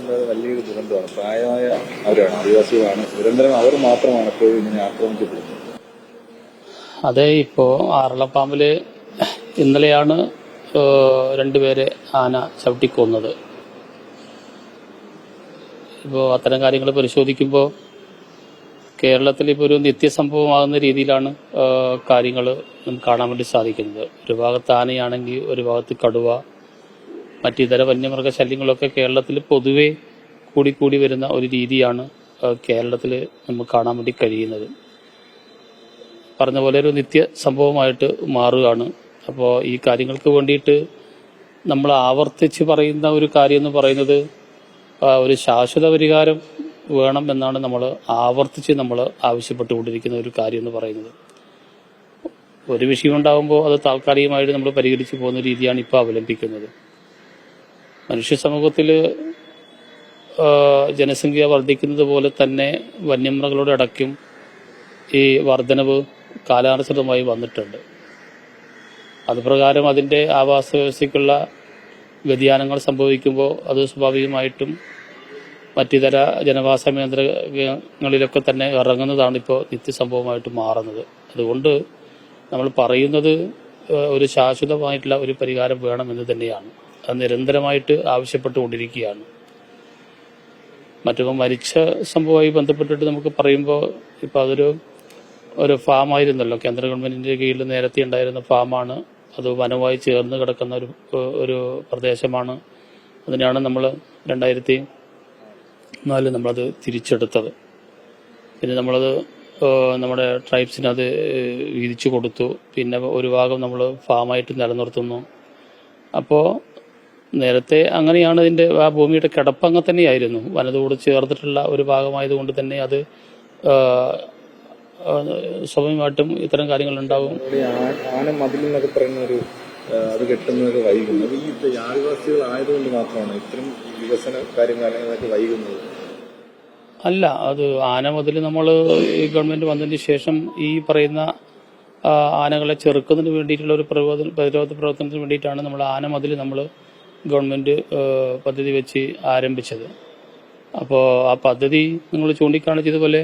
ഉണ്ടായത് വലിയൊരു ദുരന്തമാണ്. പ്രായമായ അവരാണ് ആദിവാസികളാണ്. നിരന്തരം അവർ മാത്രമാണ് ഇപ്പോൾ ഇങ്ങനെ ആക്രമിക്കപ്പെടുന്നത്. അതെ ഇപ്പോ ആറളപ്പാമ്പിൽ ഇന്നലെയാണ് രണ്ടുപേരെ ആന ചവിട്ടിക്കൊന്നത്. ഇപ്പോ അത്തരം കാര്യങ്ങൾ പരിശോധിക്കുമ്പോൾ കേരളത്തിൽ ഇപ്പോൾ ഒരു നിത്യസംഭവമാകുന്ന രീതിയിലാണ് കാര്യങ്ങൾ നമുക്ക് കാണാൻ വേണ്ടി സാധിക്കുന്നത്. ഒരു ഭാഗത്ത് ആനയാണെങ്കിൽ ഒരു ഭാഗത്ത് കടുവ മറ്റിതര വന്യമൃഗ ശല്യങ്ങളൊക്കെ കേരളത്തിൽ പൊതുവെ കൂടിക്കൂടി വരുന്ന ഒരു രീതിയാണ് കേരളത്തിൽ നമുക്ക് കാണാൻ വേണ്ടി കഴിയുന്നത്. പറഞ്ഞ പോലെ ഒരു നിത്യ സംഭവമായിട്ട് മാറുകയാണ്. അപ്പോൾ ഈ കാര്യങ്ങൾക്ക് വേണ്ടിയിട്ട് നമ്മൾ ആവർത്തിച്ച് പറയുന്ന ഒരു കാര്യം എന്ന് പറയുന്നത് ഒരു ശാശ്വത പരിഹാരം വേണം എന്നാണ് നമ്മൾ ആവർത്തിച്ച് നമ്മൾ ആവശ്യപ്പെട്ടുകൊണ്ടിരിക്കുന്ന ഒരു കാര്യം എന്ന് പറയുന്നത്. ഒരു വിഷയം ഉണ്ടാകുമ്പോൾ അത് താൽക്കാലികമായിട്ട് നമ്മൾ പരിഹരിച്ചു പോകുന്ന രീതിയാണ് ഇപ്പോൾ അവലംബിക്കുന്നത്. മനുഷ്യ സമൂഹത്തിൽ ജനസംഖ്യ വർദ്ധിക്കുന്നത് പോലെ തന്നെ വന്യമൃഗങ്ങളുടെ അടക്കം ഈ വർധനവ് കാലാനുസൃതമായി വന്നിട്ടുണ്ട്. അതുപ്രകാരം അതിന്റെ ആവാസ വ്യവസ്ഥയ്ക്കുള്ള വ്യതിയാനങ്ങൾ സംഭവിക്കുമ്പോൾ അത് സ്വാഭാവികമായിട്ടും മറ്റിതര ജനവാസ കേന്ദ്രങ്ങളിലൊക്കെ തന്നെ ഇറങ്ങുന്നതാണ് ഇപ്പോൾ നിത്യസംഭവമായിട്ട് മാറുന്നത്. അതുകൊണ്ട് നമ്മൾ പറയുന്നത് ഒരു ശാശ്വതമായിട്ടുള്ള ഒരു പരിഹാരം വേണമെന്ന് തന്നെയാണ്. നിരന്തരമായിട്ട് ആവശ്യപ്പെട്ടുകൊണ്ടിരിക്കുകയാണ്. മറ്റൊന്ന് മരിച്ച സംഭവമായി ബന്ധപ്പെട്ടിട്ട് നമുക്ക് പറയുമ്പോൾ ഇപ്പോൾ അതൊരു ഒരു ഫാം ആയിരുന്നല്ലോ കേന്ദ്ര ഗവൺമെന്റിന്റെ കീഴിൽ നേരത്തെ ഉണ്ടായിരുന്ന ഫാമാണ്. അത് വനമായി ചേർന്ന് കിടക്കുന്ന ഒരു ഒരു പ്രദേശമാണ്. അതിനാണ് നമ്മൾ രണ്ടായിരത്തി നാലിൽ നമ്മളത് തിരിച്ചെടുത്തത്. പിന്നെ നമ്മളത് നമ്മുടെ ട്രൈബ്സിന് അത് വീതിച്ചു കൊടുത്തു. പിന്നെ ഒരു ഭാഗം നമ്മൾ ഫാമായിട്ട് നിലനിർത്തുന്നു. അപ്പോൾ നേരത്തെ അങ്ങനെയാണ് ഇതിന്റെ ആ ഭൂമിയുടെ കിടപ്പങ്ങ തന്നെയായിരുന്നു. വനതോട് ചേർത്തിട്ടുള്ള ഒരു ഭാഗമായതുകൊണ്ട് തന്നെ അത് സ്വാഭാവികമായിട്ടും ഇത്തരം കാര്യങ്ങൾ ഉണ്ടാവും ആന മതിൽ എന്നൊക്കെ പറയുന്ന ഒരു അത് കെട്ടുന്നതൊക്കെ വൈകുന്നത്. ഈ ആദിവാസികൾ ആയതുകൊണ്ട് മാത്രമാണ് ഇത്തരം വികസന കാര്യങ്ങളൊക്കെ വൈകുന്നത്. അല്ല അത് ആന മുതൽ നമ്മൾ ഈ ഗവൺമെന്റ് വന്നതിന് ശേഷം ഈ പറയുന്ന ആനകളെ ചെറുക്കുന്നതിന് വേണ്ടിയിട്ടുള്ള ഒരു പ്രതിരോധ പ്രവർത്തനത്തിന് വേണ്ടിയിട്ടാണ് നമ്മൾ ആന മുതൽ നമ്മൾ ഗവൺമെന്റ് ആ, പദ്ധതി വെച്ച് ആരംഭിച്ചത്. അപ്പോൾ ആ പദ്ധതി നിങ്ങൾ ചൂണ്ടിക്കാണിച്ചതുപോലെ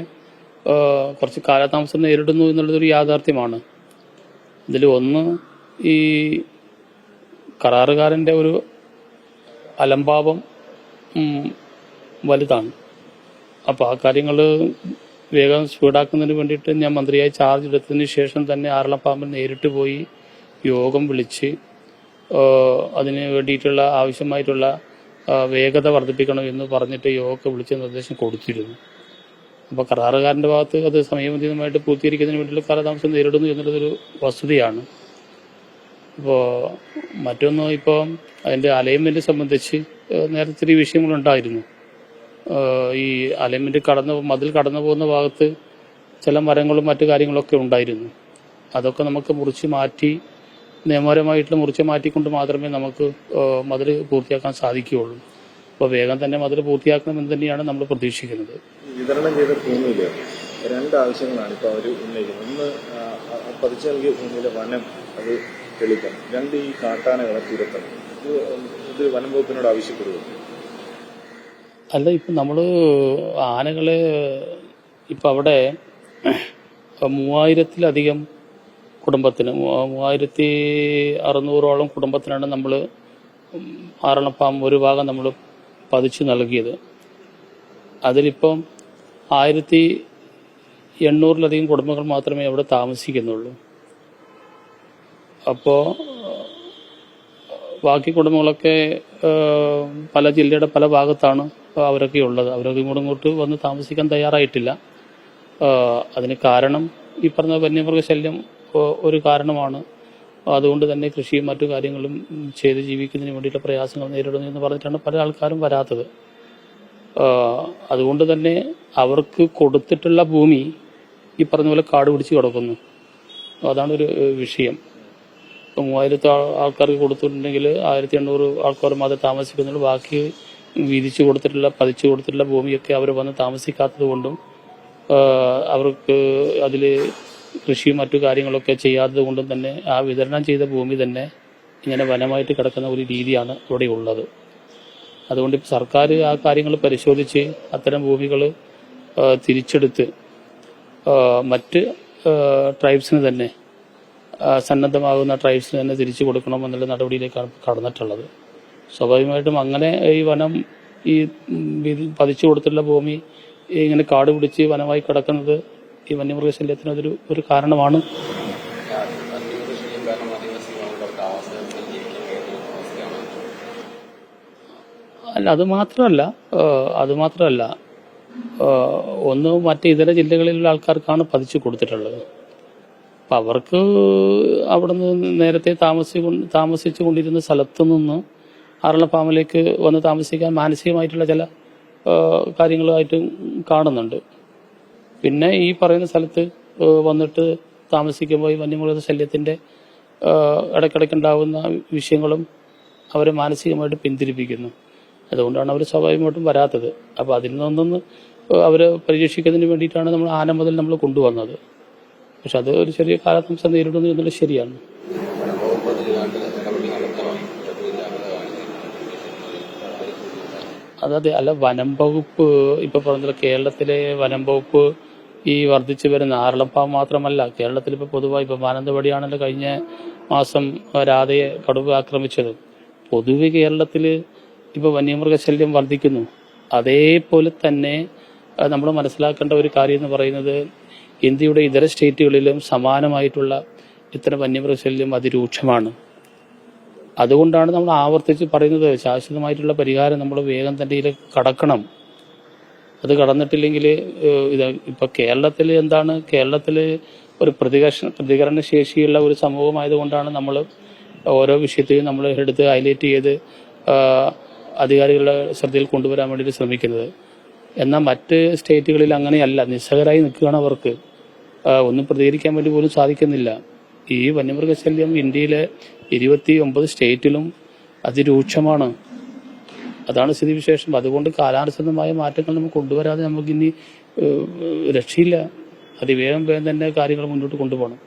കുറച്ച് കാലതാമസം നേരിടുന്നു എന്നുള്ളതൊരു യാഥാർത്ഥ്യമാണ്. ഇതിൽ ഒന്ന് ഈ കരാറുകാരന്റെ ഒരു അലംഭാവം വലുതാണ്. അപ്പോൾ ആ കാര്യങ്ങൾ വേഗം സ്പീഡാക്കുന്നതിന് വേണ്ടിയിട്ട് ഞാൻ മന്ത്രിയായി ചാർജ് എടുത്തതിന് ശേഷം തന്നെ ആറളപ്പാമ്പിൽ നേരിട്ട് പോയി യോഗം വിളിച്ച് അതിന് വേണ്ടിയിട്ടുള്ള ആവശ്യമായിട്ടുള്ള വേഗത വർദ്ധിപ്പിക്കണം എന്ന് പറഞ്ഞിട്ട് യോഗമൊക്കെ വിളിച്ച് നിർദ്ദേശം കൊടുത്തിരുന്നു. അപ്പോൾ കരാറുകാരന്റെ ഭാഗത്ത് അത് സമയബന്ധിതമായിട്ട് പൂർത്തീകരിക്കുന്നതിന് വേണ്ടിയുള്ള കാലതാമസം നേരിടുന്നു എന്നുള്ളതൊരു വസ്തുതയാണ്. ഇപ്പോൾ മറ്റൊന്ന് ഇപ്പോൾ അതിന്റെ അലൈൻമെന്റ് സംബന്ധിച്ച് നേരത്തെ ചെറിയ വിഷയങ്ങളുണ്ടായിരുന്നു. ഈ അലൈൻമെന്റ് കടന്നു മതിൽ കടന്നു പോകുന്ന ഭാഗത്ത് ചില മരങ്ങളും മറ്റു കാര്യങ്ങളൊക്കെ ഉണ്ടായിരുന്നു. അതൊക്കെ നമുക്ക് മുറിച്ച് മാറ്റി നിയമപരമായിട്ട് മുറിച്ച് മാറ്റിക്കൊണ്ട് മാത്രമേ നമുക്ക് മതിൽ പൂർത്തിയാക്കാൻ സാധിക്കുകയുള്ളൂ. അപ്പോൾ വേഗം തന്നെ മതിൽ പൂർത്തിയാക്കണമെന്ന് തന്നെയാണ് നമ്മൾ പ്രതീക്ഷിക്കുന്നത്. വിതരണം ചെയ്ത ഭൂമിയിൽ രണ്ട് ആവശ്യങ്ങളാണ് ഇപ്പോൾ അവർ ഉന്നയിക്കുന്നത്. ഒന്ന് പതിച്ചു നൽകിയ ഭൂമിയിലെ വനം അത് തെളിക്കണം രണ്ട് ഈ കാട്ടാനകളെ തുരത്തണം. ഇത് ഇത് വനം വകുപ്പിനോട് ആവശ്യപ്പെടുക അല്ല ഇപ്പം നമ്മൾ ആനകളെ ഇപ്പം അവിടെ മൂവായിരത്തിലധികം കുടുംബത്തിന്. മൂവായിരത്തി അറുന്നൂറോളം കുടുംബത്തിനാണ് നമ്മൾ ആറണപ്പാം ഒരു ഭാഗം നമ്മൾ പതിച്ചു നൽകിയത്. അതിലിപ്പം ആയിരത്തി എണ്ണൂറിലധികം കുടുംബങ്ങൾ മാത്രമേ അവിടെ താമസിക്കുന്നുള്ളൂ. അപ്പോൾ ബാക്കി കുടുംബങ്ങളൊക്കെ പല ജില്ലയുടെ പല ഭാഗത്താണ് അവരൊക്കെ ഉള്ളത്. അവരൊക്കെ ഇങ്ങോട്ടും ഇങ്ങോട്ട് വന്ന് താമസിക്കാൻ തയ്യാറായിട്ടില്ല. അതിന് കാരണം ഈ പറഞ്ഞ വന്യമൃഗശല്യം ഒരു കാരണമാണ്. അതുകൊണ്ട് തന്നെ കൃഷിയും മറ്റു കാര്യങ്ങളും ചെയ്ത് ജീവിക്കുന്നതിന് വേണ്ടിയിട്ടുള്ള പ്രയാസങ്ങൾ നേരിടുന്നു എന്ന് പറഞ്ഞിട്ടാണ് പല ആൾക്കാരും വരാത്തത്. അതുകൊണ്ട് തന്നെ അവർക്ക് കൊടുത്തിട്ടുള്ള ഭൂമി ഈ പറഞ്ഞ പോലെ കാട് പിടിച്ച് കിടക്കുന്നു. അതാണ് ഒരു വിഷയം. ഇപ്പൊ മൂവായിരത്തി ആൾ- ആൾക്കാർക്ക് കൊടുത്തിട്ടുണ്ടെങ്കിൽ ആയിരത്തി എണ്ണൂറ് ആൾക്കാർ മാത്രമേ താമസിക്കുന്നുള്ളൂ. ബാക്കി വീതിച്ചു കൊടുത്തിട്ടുള്ള പതിച്ചു കൊടുത്തിട്ടുള്ള ഭൂമിയൊക്കെ അവർ വന്ന് താമസിക്കാത്തത് കൊണ്ടും അവർക്ക് അതിൽ കൃഷിയും മറ്റു കാര്യങ്ങളൊക്കെ ചെയ്യാത്തത് കൊണ്ടും തന്നെ ആ വിതരണം ചെയ്ത ഭൂമി തന്നെ ഇങ്ങനെ വനമായിട്ട് കിടക്കുന്ന ഒരു രീതിയാണ് ഇവിടെ ഉള്ളത്. അതുകൊണ്ട് സർക്കാർ ആ കാര്യങ്ങൾ പരിശോധിച്ച് അത്തരം ഭൂമികൾ തിരിച്ചെടുത്ത് മറ്റ് ട്രൈബ്സിന് തന്നെ സന്നദ്ധമാകുന്ന ട്രൈബ്സിന് തന്നെ തിരിച്ചു കൊടുക്കണം എന്നുള്ള നടപടിയിലേക്കാണ് കടന്നിട്ടുള്ളത്. സ്വാഭാവികമായിട്ടും അങ്ങനെ ഈ വനം ഈ പതിച്ചു കൊടുത്തിട്ടുള്ള ഭൂമി ഇങ്ങനെ കാട് പിടിച്ച് വനമായി കിടക്കുന്നത് ഈ വന്യമൃഗശല്യത്തിന് അതൊരു ഒരു കാരണമാണ്. അല്ല അത് മാത്രമല്ല അത് മാത്രമല്ല ഒന്ന് മറ്റ് ഇതര ജില്ലകളിലുള്ള ആൾക്കാർക്കാണ് പതിച്ചു കൊടുത്തിട്ടുള്ളത്. അപ്പം അവർക്ക് അവിടെ നിന്ന് നേരത്തെ താമസിച്ചു താമസിച്ചു കൊണ്ടിരുന്ന സ്ഥലത്തു നിന്ന് ആറളപ്പാമിലേക്ക് വന്ന് താമസിക്കാൻ മാനസികമായിട്ടുള്ള ചില കാര്യങ്ങളായിട്ടും കാണുന്നുണ്ട്. പിന്നെ ഈ പറയുന്ന സ്ഥലത്ത് വന്നിട്ട് താമസിക്കുമ്പോൾ ഈ വന്യമൃഗ ശല്യത്തിന്റെ ഇടയ്ക്കിടയ്ക്ക് ഉണ്ടാകുന്ന വിഷയങ്ങളും അവരെ മാനസികമായിട്ട് പിന്തിരിപ്പിക്കുന്നു. അതുകൊണ്ടാണ് അവർ സ്വാഭാവികമായിട്ടും വരാത്തത്. അപ്പോൾ അതിൽ നിന്നൊന്ന് അവരെ പരീക്ഷിക്കുന്നതിന് വേണ്ടിയിട്ടാണ് നമ്മൾ ആന മുതൽ നമ്മൾ കൊണ്ടുവന്നത്. പക്ഷെ അത് ഒരു ചെറിയ കാലതാമസം നേരിടുന്നു എന്നുള്ളത് ശരിയാണ്. അതായത് അല്ല വനം വകുപ്പ് ഇപ്പൊ പറഞ്ഞ കേരളത്തിലെ വനം വകുപ്പ് ഈ വർദ്ധിച്ചു വരുന്ന ആറളപ്പാവ് മാത്രമല്ല കേരളത്തിൽ ഇപ്പോൾ പൊതുവായി ഇപ്പോൾ മാനന്തവാടിയാണല്ലോ കഴിഞ്ഞ മാസം രാധയെ കടുവ ആക്രമിച്ചത്. പൊതുവെ കേരളത്തിൽ ഇപ്പോൾ വന്യമൃഗശല്യം വർദ്ധിക്കുന്നു. അതേപോലെ തന്നെ നമ്മൾ മനസ്സിലാക്കേണ്ട ഒരു കാര്യം എന്ന് പറയുന്നത് ഇന്ത്യയുടെ ഇതര സ്റ്റേറ്റുകളിലും സമാനമായിട്ടുള്ള ഇത്തരം വന്യമൃഗശല്യം അതിരൂക്ഷമാണ്. അതുകൊണ്ടാണ് നമ്മൾ ആവർത്തിച്ച് പറയുന്നത് ശാശ്വതമായിട്ടുള്ള പരിഹാരം നമ്മൾ വേഗം തന്നെ കടക്കണം. അത് കടന്നിട്ടില്ലെങ്കിൽ ഇത് ഇപ്പൊ കേരളത്തിൽ എന്താണ് കേരളത്തിൽ ഒരു പ്രതികർഷ പ്രതികരണ ശേഷിയുള്ള ഒരു സമൂഹമായതുകൊണ്ടാണ് നമ്മൾ ഓരോ വിഷയത്തെയും നമ്മൾ എടുത്ത് ഹൈലൈറ്റ് ചെയ്ത് അധികാരികളുടെ ശ്രദ്ധയിൽ കൊണ്ടുവരാൻ വേണ്ടിയിട്ട് ശ്രമിക്കുന്നത്. എന്നാൽ മറ്റ് സ്റ്റേറ്റുകളിൽ അങ്ങനെയല്ല. നിസ്സഹരായി നിൽക്കുകയാണ് അവർക്ക്. ഒന്നും പ്രതികരിക്കാൻ വേണ്ടി പോലും സാധിക്കുന്നില്ല. ഈ വന്യമൃഗശല്യം ഇന്ത്യയിലെ ഇരുപത്തി ഒമ്പത് സ്റ്റേറ്റിലും അതിരൂക്ഷമാണ്. അതാണ് സ്ഥിതിവിശേഷം. അതുകൊണ്ട് കാലാനുസൃതമായ മാറ്റങ്ങൾ നമുക്ക് കൊണ്ടുവരാതെ നമുക്കിനി രക്ഷയില്ല. അതിവേഗം വേഗം തന്നെ കാര്യങ്ങൾ മുന്നോട്ട് കൊണ്ടുപോകണം.